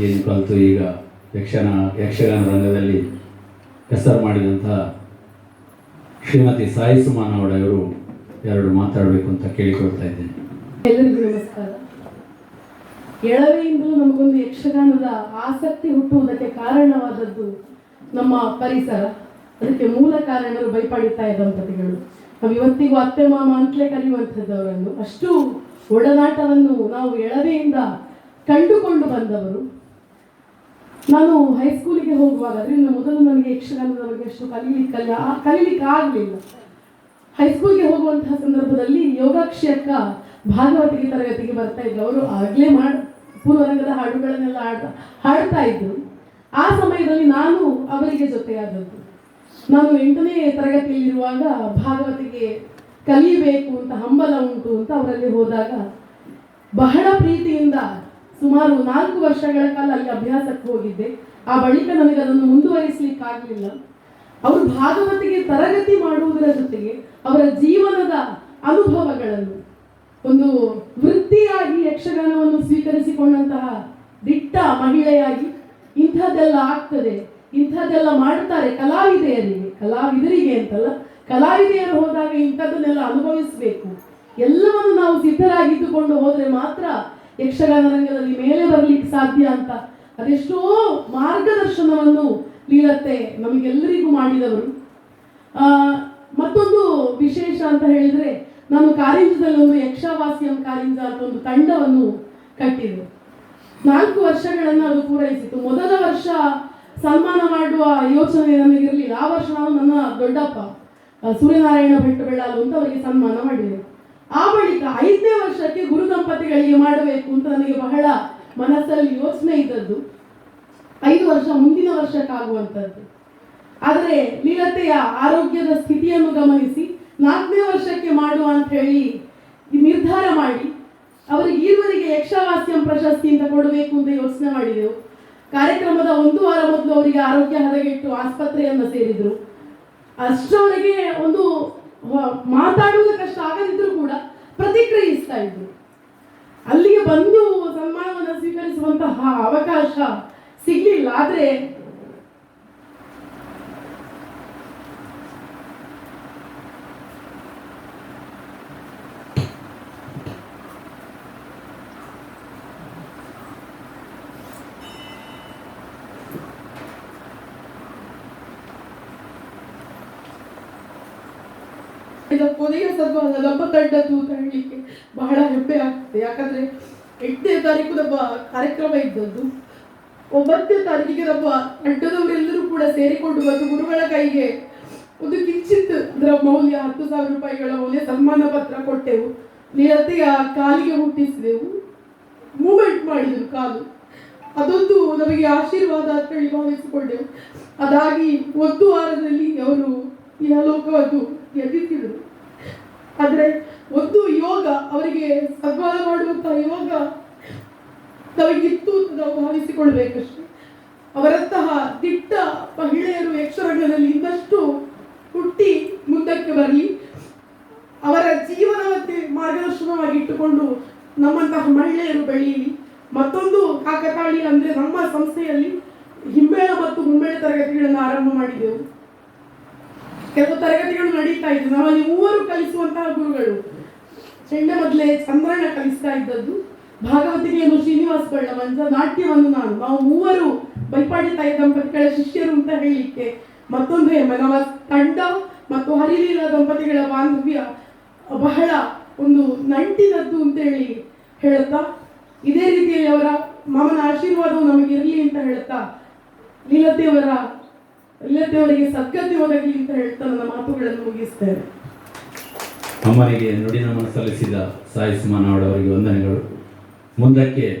ಏನು ಕಲಿತು ಈಗ ಯಕ್ಷಗಾನ ಯಕ್ಷಗಾನ ರಂಗದಲ್ಲಿ ಹೆಸರು ಮಾಡಿದಂಥ ಶ್ರೀಮತಿ ಸಾಯಿ ಸುಮಾನ್ ಅವರು ಎರಡು ಮಾತಾಡಬೇಕು ಅಂತ ಕೇಳಿಕೊಳ್ತಾ ಇದ್ದೇನೆ. ಎಲ್ಲರಿಗೂ ನಮಸ್ಕಾರ. ಎಳವೆಯಿಂದಲೂ ನಮಗೊಂದು ಯಕ್ಷಗಾನದ ಆಸಕ್ತಿ ಹುಟ್ಟುವುದಕ್ಕೆ ಕಾರಣವಾದದ್ದು ನಮ್ಮ ಪರಿಸರ. ಅದಕ್ಕೆ ಮೂಲ ಕಾರಣರು ಭಯಪಡುತ್ತಾ ದಂಪತಿಗಳು ನಾವು ಇವತ್ತಿಗೂ ಅತ್ತೆ, ಮಾಮ ಅಂತಲೇ ಕರೆಯುವಂಥದ್ದವರನ್ನು. ಅಷ್ಟು ಒಡನಾಟವನ್ನು ನಾವು ಎಳವೆಯಿಂದ ಕಂಡುಕೊಂಡು ಬಂದವರು. ನಾನು ಹೈಸ್ಕೂಲಿಗೆ ಹೋಗುವಾಗ, ಅದರಿಂದ ಮೊದಲು ನನಗೆ ಯಕ್ಷಗಾನದ ಬಗ್ಗೆ ಅಷ್ಟು ಕಲೀಲಿಕ್ಕಲ್ಲ ಕಲೀಲಿಕ್ಕೆ ಆಗಲಿಲ್ಲ. ಹೈಸ್ಕೂಲ್ಗೆ ಹೋಗುವಂತಹ ಸಂದರ್ಭದಲ್ಲಿ ಯೋಗಾಕ್ಷಕ್ಕ ಭಾಗವತಿಗೆ ತರಗತಿಗೆ ಬರ್ತಾ ಇದ್ರು. ಅವರು ಆಗಲೇ ಮಾಡ ಪೂರ್ವರಂಗದ ಹಾಡುಗಳನ್ನೆಲ್ಲ ಹಾಡ್ತಾ ಹಾಡ್ತಾ ಇದ್ದರು ಆ ಸಮಯದಲ್ಲಿ ನಾನು ಅವರಿಗೆ ಜೊತೆಯಾದದ್ದು. ನಾನು ಎಂಟನೇ ತರಗತಿಯಲ್ಲಿರುವಾಗ ಭಾಗವತಿಗೆ ಕಲಿಯಬೇಕು ಅಂತ ಹಂಬಲ ಉಂಟು ಅಂತ ಅವರಲ್ಲಿ ಹೋದಾಗ ಬಹಳ ಪ್ರೀತಿಯಿಂದ ಸುಮಾರು ನಾಲ್ಕು ವರ್ಷಗಳ ಕಾಲ ಅಲ್ಲಿ ಅಭ್ಯಾಸಕ್ಕೆ ಹೋಗಿದ್ದೆ. ಆ ಬಳಿಕ ನನಗೆ ಅದನ್ನು ಮುಂದುವರಿಸಲಿಕ್ಕೆ ಆಗಲಿಲ್ಲ ಅವರು ಭಾಗವತಿಗೆ ತರಗತಿ ಮಾಡುವುದರ ಜೊತೆಗೆ ಅವರ ಜೀವನದ ಅನುಭವಗಳನ್ನು, ಒಂದು ವೃತ್ತಿಯಾಗಿ ಯಕ್ಷಗಾನವನ್ನು ಸ್ವೀಕರಿಸಿಕೊಂಡಂತಹ ದಿಟ್ಟ ಮಹಿಳೆಯಾಗಿ ಇಂಥದ್ದೆಲ್ಲ ಆಗ್ತದೆ, ಇಂಥದ್ದೆಲ್ಲ ಮಾಡ್ತಾರೆ ಕಲಾವಿದೆಯರಿಗೆ, ಕಲಾವಿದರಿಗೆ ಅಂತಲ್ಲ, ಕಲಾವಿದೆಯರು ಹೋದಾಗ ಇಂಥದ್ದನ್ನೆಲ್ಲ ಅನುಭವಿಸಬೇಕು. ಎಲ್ಲವನ್ನು ನಾವು ಸಿದ್ಧರಾಗಿದ್ದುಕೊಂಡು ಹೋದರೆ ಮಾತ್ರ ಯಕ್ಷಗಾನ ರಂಗದಲ್ಲಿ ಮೇಲೆ ಬರಲಿಕ್ಕೆ ಸಾಧ್ಯ ಅಂತ. ಅದೆಷ್ಟೋ ಮಾರ್ಗದರ್ಶನವನ್ನು ನೀಡತ್ತೆ ನಮಗೆಲ್ಲರಿಗೂ ಮಾಡಿದವರು. ಮತ್ತೊಂದು ವಿಶೇಷ ಅಂತ ಹೇಳಿದ್ರೆ, ನಾನು ಕಾರಿಂಜದಲ್ಲಿ ಒಂದು ಯಕ್ಷವಾಸಿಯಂ ಕಾರಿಂಜ ಅಂತ ಒಂದು ತಂಡವನ್ನು ಕಟ್ಟಿದೆ ನಾಲ್ಕು ವರ್ಷಗಳನ್ನು ಅದು ಪೂರೈಸಿತು ಮೊದಲ ವರ್ಷ ಸನ್ಮಾನ ಮಾಡುವ ಯೋಚನೆ ನಮಗಿರಲಿಲ್ಲ. ಆ ವರ್ಷ ನಾನು ನನ್ನ ದೊಡ್ಡಪ್ಪ ಸೂರ್ಯನಾರಾಯಣ ಭಟ್ ಬೆಳ್ಳಾಲು ಅಂತ ಅವರಿಗೆ ಸನ್ಮಾನ ಮಾಡಿದೆ. ಆ ಬಳಿಕ ಐದನೇ ವರ್ಷಕ್ಕೆ ಗುರು ದಂಪತಿಗಳಿಗೆ ಮಾಡಬೇಕು ಅಂತ ನನಗೆ ಬಹಳ ಮನಸ್ಸಲ್ಲಿ ಯೋಚನೆ ಇದ್ದದ್ದು. ಐದು ವರ್ಷ ಮುಂದಿನ ವರ್ಷಕ್ಕಾಗುವಂಥದ್ದು. ಆದರೆ ಲೀಲತೆಯ ಆರೋಗ್ಯದ ಸ್ಥಿತಿಯನ್ನು ಗಮನಿಸಿ ನಾಲ್ಕನೇ ವರ್ಷಕ್ಕೆ ಮಾಡುವ ಅಂತ ಹೇಳಿ ನಿರ್ಧಾರ ಮಾಡಿ, ಅವರಿಗೆ ಈರುವರೆಗೆ ಯಕ್ಷವಾಸ್ಯಂ ಪ್ರಶಸ್ತಿ ಅಂತ ಕೊಡಬೇಕು ಅಂತ ಯೋಚನೆ ಮಾಡಿದೆವು. ಕಾರ್ಯಕ್ರಮದ ಒಂದು ವಾರ ಮೊದಲು ಅವರಿಗೆ ಆರೋಗ್ಯ ಹದಗೆಟ್ಟು ಆಸ್ಪತ್ರೆಯನ್ನು ಸೇರಿದರು. ಅಷ್ಟರವರೆಗೆ ಒಂದು ಮಾತಾಡುವುದಕ್ಕಷ್ಟು ಆಗದಿದ್ರು ಕೂಡ ಪ್ರತಿಕ್ರಿಯಿಸ್ತಾ ಇದ್ರು. ಅಲ್ಲಿಗೆ ಬಂದು ಸನ್ಮಾನವನ್ನು ಸ್ವೀಕರಿಸುವಂತಹ ಅವಕಾಶ ಸಿಗ್ಲಿಲ್ಲ. ಆದ್ರೆ ಕೊನೆಯ ಸನ್ಮಾನ ನಮ್ಮ ತಂಡದ್ದು ಅಂತ ಹೇಳಲಿಕ್ಕೆ ಬಹಳ ಹೆಮ್ಮೆ ಆಗ್ತದೆ. ಯಾಕಂದ್ರೆ ಎಂಟನೇ ತಾರೀಕು ನಮ್ಮ ಕಾರ್ಯಕ್ರಮ ಇದ್ದದ್ದು. ಒಂಬತ್ತನೇ ತಾರೀಕಿಗೆ ನಮ್ಮ ತಂಡದವರೆಲ್ಲರೂ ಕೂಡ ಸೇರಿಕೊಂಡು ಬಂದು ಗುರುಗಳ ಕೈಗೆ ಒಂದು ಕಿಂಚಿತ್ ಅದರ ಮೌಲ್ಯ ಹತ್ತು ಸಾವಿರ ರೂಪಾಯಿಗಳ ಮೌಲ್ಯ ಸನ್ಮಾನ ಪತ್ರ ಕೊಟ್ಟೆವು. ನಿರತೆಯ ಕಾಲಿಗೆ ಹುಟ್ಟಿಸಿದೆವು. ಮೂಮೆಂಟ್ ಮಾಡಿದರು ಕಾಲು. ಅದೊಂದು ನಮಗೆ ಆಶೀರ್ವಾದ ಅಂತ ಹೇಳಿ ಭಾವಿಸಿಕೊಂಡೆವು. ಅದಾಗಿ ಒಂದು ವಾರದಲ್ಲಿ ಅವರು ಇಹಲೋಕವನ್ನು ತ್ಯಜಿಸಿದರು ಆದರೆ ಒಂದು ಯೋಗ ಅವರಿಗೆ ಸನ್ಮಾನ ಮಾಡುವಂತಹ ಯೋಗ ನಮಗಿತ್ತು ಅಂತ ನಾವು ಭಾವಿಸಿಕೊಳ್ಬೇಕಷ್ಟೇ ಅವರಂತಹ ದಿಟ್ಟ ಮಹಿಳೆಯರು ಯಕ್ಷರಂಗದಲ್ಲಿ ಇನ್ನಷ್ಟು ಹುಟ್ಟಿ ಮುಂದಕ್ಕೆ ಬರಲಿ. ಅವರ ಜೀವನವಂತೆ ಮಾರ್ಗದರ್ಶನವಾಗಿಟ್ಟುಕೊಂಡು ನಮ್ಮಂತಹ ಮಹಿಳೆಯರು ಬೆಳೆಯಲಿ. ಮತ್ತೊಂದು ಕಾಕತಾಳಿ ಅಂದರೆ ನಮ್ಮ ಸಂಸ್ಥೆಯಲ್ಲಿ ಹಿಮ್ಮೇಳ ಮತ್ತು ಮುಂಬೇಳ ತರಗತಿಗಳನ್ನು ಆರಂಭ ಮಾಡಿದೆವು. ಕೆಲವು ತರಗತಿಗಳು ನಡೀತಾ ಇದ್ವು ನಮ್ಮಲ್ಲಿ ಮೂವರು ಕಲಿಸುವಂತಹ ಗುರುಗಳು. ಚೆಂಡ ಮೊದಲೇ ಚಂದ್ರಣ್ಣ ಕಲಿಸ್ತಾ ಇದ್ದದ್ದು. ಭಾಗವತಿಗೆಯನ್ನು ಶ್ರೀನಿವಾಸ ಬಳ್ಳ ಮಂಜ ನಾಟ್ಯವನ್ನು ನಾನು. ನಾವು ಮೂವರು ಬೈಪಾಡಿ ತಾಯಿ ದಂಪತಿಗಳ ಶಿಷ್ಯರು ಅಂತ ಹೇಳಲಿಕ್ಕೆ ಮತ್ತೊಂದು ಹೆಮ್ಮೆ. ನಮ್ಮ ತಂಡ ಮತ್ತು ಹರಿಲೀಲ ದಂಪತಿಗಳ ಬಾಂಧವ್ಯ ಬಹಳ ಒಂದು ನಂಟಿನದ್ದು ಅಂತ ಹೇಳಿ ಹೇಳುತ್ತಾ, ಇದೇ ರೀತಿಯಲ್ಲಿ ಅವರ ಮಾಮನ ಆಶೀರ್ವಾದವು ನಮಗೆ ಇರಲಿ ಅಂತ ಹೇಳುತ್ತಾ ಲೀಲತೆಯವರ ಲೀಲತೆಯವರಿಗೆ ಸದ್ಗತಿ ಒದಗಲಿ ಅಂತ ಹೇಳ್ತಾ ನನ್ನ ಮಾತುಗಳನ್ನು ಮುಗಿಸ್ತೇನೆ. ಅಮ್ಮನಿಗೆ ನುಡಿನಮನ ಸಲ್ಲಿಸಿದ ಸಾಯಿ ಅವರಿಗೆ ವಂದನೆಗಳು. ಮುಂದಕ್ಕೆ